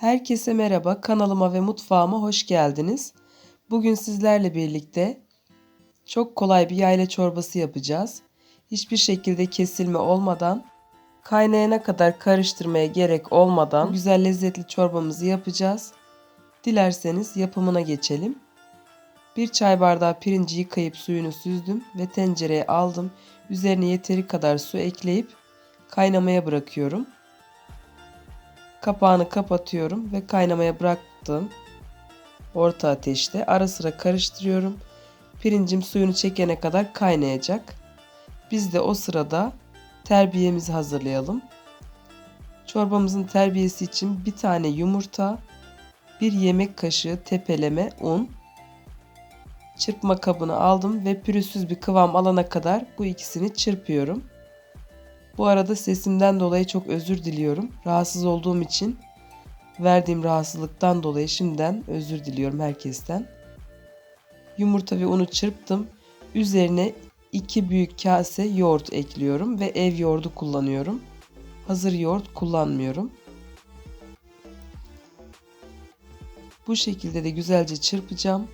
Herkese merhaba, kanalıma ve mutfağıma hoş geldiniz. Bugün sizlerle birlikte çok kolay bir yayla çorbası yapacağız. Hiçbir şekilde kesilme olmadan, kaynayana kadar karıştırmaya gerek olmadan güzel lezzetli çorbamızı yapacağız. Dilerseniz yapımına geçelim. Bir çay bardağı pirinci yıkayıp suyunu süzdüm ve tencereye aldım. Üzerine yeteri kadar su ekleyip kaynamaya bırakıyorum. Kapağını kapatıyorum ve kaynamaya bıraktım. Orta ateşte ara sıra karıştırıyorum. Pirincim suyunu çekene kadar kaynayacak. Biz de o sırada terbiyemizi hazırlayalım. Çorbamızın terbiyesi için bir tane yumurta, bir yemek kaşığı tepeleme un, çırpma kabını aldım ve pürüzsüz bir kıvam alana kadar bu ikisini çırpıyorum. Bu arada sesimden dolayı çok özür diliyorum. Rahatsız olduğum için verdiğim rahatsızlıktan dolayı şimdiden özür diliyorum herkesten. Yumurta ve unu çırptım. Üzerine 2 büyük kase yoğurt ekliyorum ve ev yoğurdu kullanıyorum. Hazır yoğurt kullanmıyorum. Bu şekilde de güzelce çırpacağım.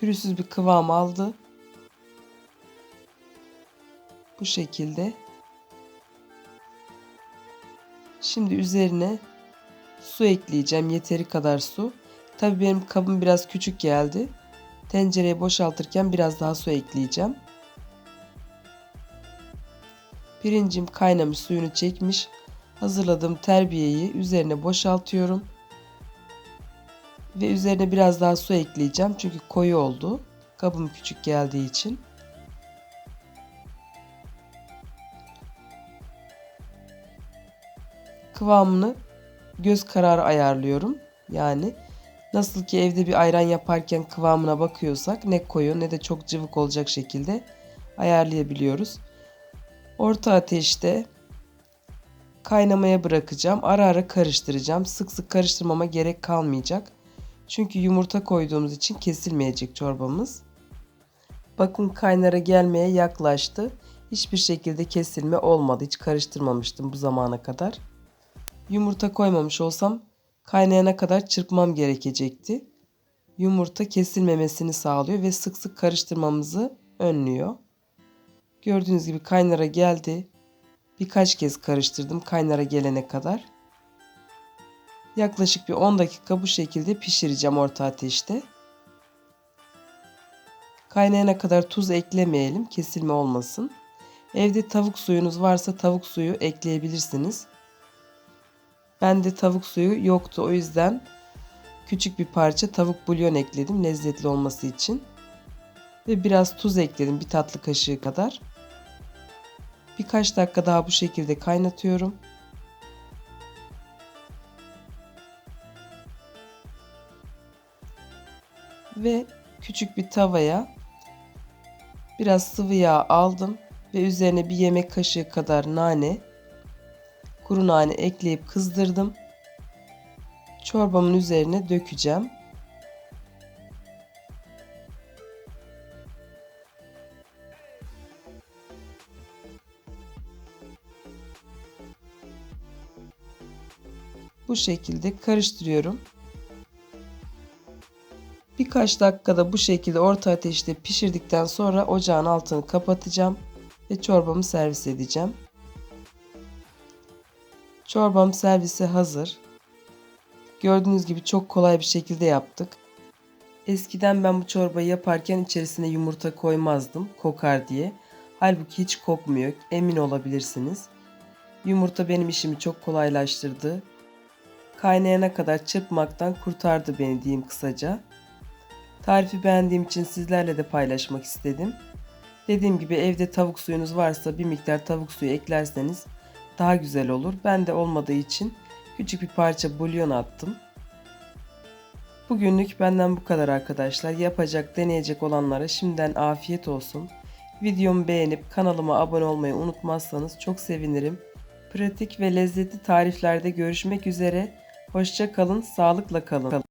Pürüzsüz bir kıvam aldı. Bu şekilde. Şimdi üzerine su ekleyeceğim. Yeteri kadar su. Tabii benim kabım biraz küçük geldi. Tencereye boşaltırken biraz daha su ekleyeceğim. Pirincim kaynamış suyunu çekmiş. Hazırladığım terbiyeyi üzerine boşaltıyorum. Ve üzerine biraz daha su ekleyeceğim. Çünkü koyu oldu. Kabım küçük geldiği için. Kıvamını göz kararı ayarlıyorum. Yani nasıl ki evde bir ayran yaparken kıvamına bakıyorsak ne koyu ne de çok cıvık olacak şekilde ayarlayabiliyoruz. Orta ateşte kaynamaya bırakacağım. Ara ara karıştıracağım. Sık sık karıştırmama gerek kalmayacak. Çünkü yumurta koyduğumuz için kesilmeyecek çorbamız. Bakın kaynara gelmeye yaklaştı. Hiçbir şekilde kesilme olmadı. Hiç karıştırmamıştım bu zamana kadar. Yumurta koymamış olsam kaynayana kadar çırpmam gerekecekti. Yumurta kesilmemesini sağlıyor ve sık sık karıştırmamızı önlüyor. Gördüğünüz gibi kaynara geldi. Birkaç kez karıştırdım kaynara gelene kadar. Yaklaşık bir 10 dakika bu şekilde pişireceğim orta ateşte. Kaynayana kadar tuz eklemeyelim kesilme olmasın. Evde tavuk suyunuz varsa tavuk suyu ekleyebilirsiniz. Bende tavuk suyu yoktu o yüzden küçük bir parça tavuk bulyon ekledim lezzetli olması için. Ve biraz tuz ekledim bir tatlı kaşığı kadar. Birkaç dakika daha bu şekilde kaynatıyorum. Ve küçük bir tavaya biraz sıvı yağ aldım ve üzerine bir yemek kaşığı kadar nane, kuru nane ekleyip kızdırdım. Çorbamın üzerine dökeceğim. Bu şekilde karıştırıyorum. Birkaç dakikada bu şekilde orta ateşte pişirdikten sonra ocağın altını kapatacağım ve çorbamı servis edeceğim. Çorbam servise hazır. Gördüğünüz gibi çok kolay bir şekilde yaptık. Eskiden ben bu çorbayı yaparken içerisine yumurta koymazdım kokar diye. Halbuki hiç kokmuyor emin olabilirsiniz. Yumurta benim işimi çok kolaylaştırdı. Kaynayana kadar çırpmaktan kurtardı beni diyeyim kısaca. Tarifi beğendiğim için sizlerle de paylaşmak istedim. Dediğim gibi evde tavuk suyunuz varsa bir miktar tavuk suyu eklerseniz daha güzel olur. Ben de olmadığı için küçük bir parça bulyon attım. Bugünlük benden bu kadar arkadaşlar. Yapacak, deneyecek olanlara şimdiden afiyet olsun. Videomu beğenip kanalıma abone olmayı unutmazsanız çok sevinirim. Pratik ve lezzetli tariflerde görüşmek üzere. Hoşça kalın, sağlıkla kalın.